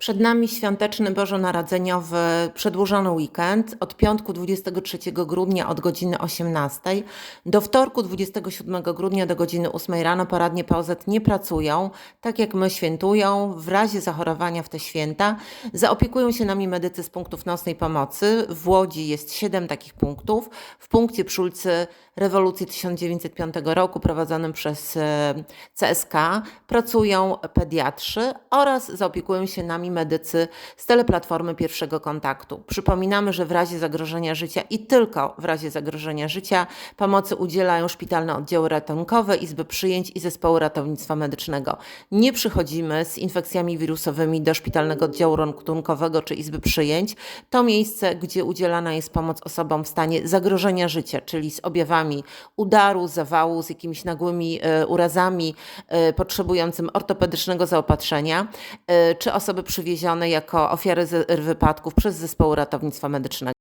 Przed nami świąteczny bożonarodzeniowy przedłużony weekend od piątku 23 grudnia od godziny 18 do wtorku 27 grudnia do godziny 8 rano poradnie POZ nie pracują, tak jak my świętują. W razie zachorowania w te święta zaopiekują się nami medycy z punktów nocnej pomocy. W Łodzi jest 7 takich punktów. W punkcie przy ulicy Rewolucji 1905 roku prowadzonym przez e, CSK pracują pediatrzy oraz zaopiekują się nami medycy z teleplatformy pierwszego kontaktu. Przypominamy, że w razie zagrożenia życia i tylko w razie zagrożenia życia pomocy udzielają szpitalne oddziały ratunkowe, izby przyjęć i zespoły ratownictwa medycznego. Nie przychodzimy z infekcjami wirusowymi do szpitalnego oddziału ratunkowego czy izby przyjęć. To miejsce, gdzie udzielana jest pomoc osobom w stanie zagrożenia życia, czyli z objawami udaru, zawału, z jakimiś nagłymi e, urazami, e, potrzebującym ortopedycznego zaopatrzenia, e, czy osoby przywiezione jako ofiary wypadków przez zespoły ratownictwa medycznego.